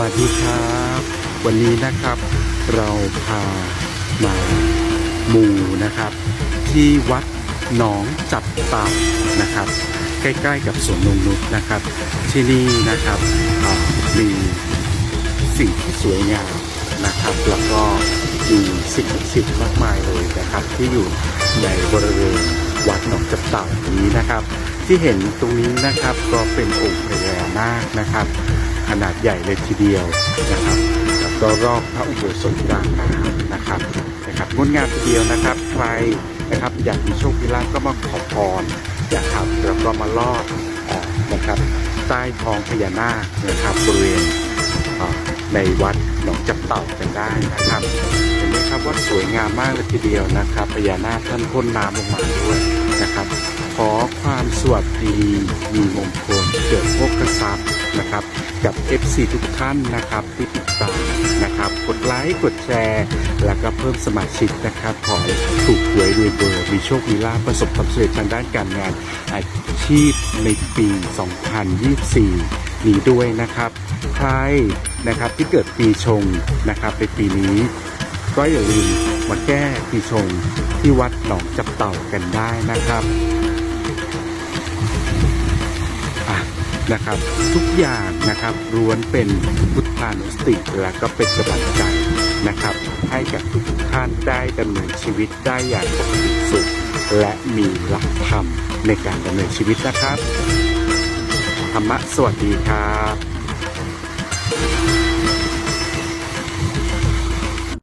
วัสดีครับ วันนี้นะครับเราพามาหมู่นะครับ ที่วัดหนองจับเต่านะครับ ใกล้ๆกับสวนนงนุษนะครับ ที่นี่นะครับมีสิ่งที่สวยงามนะครับ แล้วก็มีสิ่งศักดิ์สิทธิ์มากมายเลยนะครับ ที่อยู่ในบริเวณวัดหนองจับเต่านี้นะครับ ที่เห็นตรงนี้นะครับก็เป็นองค์พญานาคนะครับ ขนาดใหญ่เลยทีเดียวนะครับแล้วก็รอบพระอุโบสถกลางน้ำนะครับนะครับงดงามทีเดียวนะครับใครนะครับอยากมีโชคมีลาภก็มาขอพรนะครับแล้วก็มาลอดนะครับใต้ท้องพญานาคนะครับบริเวณในวัดหนองจับเต่ากันได้นะครับเห็นไหมครับว่าสวยงามมากเลยทีเดียวนะครับพญานาคท่านพ่นน้ำลงมาด้วยนะครับขอความ สวัสดีมีมงคลเกิดโภคทรัพย์นะครับ กับ FC ทุกท่านนะครับที่ติดตามนะครับ กดไลค์กดแชร์ แล้วก็เพิ่มสมาชิกนะครับขอถูกหวยรวยเบอร์มีโชคมีลาภประสบความสำเร็จทางด้านการงานอาชีพในปี 2024 นี้ด้วยนะครับ ใครนะครับที่เกิดปีชงนะครับในปีนี้ก็อย่าลืมมาแก้ปีชงที่วัดหนองจับเต่ากันได้นะครับ นะครับ ทุกอย่างนะครับล้วนเป็นพุทธานุสติและก็เป็นกำลังใจนะครับ ให้กับทุกท่านได้ดำเนินชีวิตได้อย่างปกติสุข และมีหลักธรรมในการดำเนินชีวิตนะครับ ธรรมะสวัสดีครับ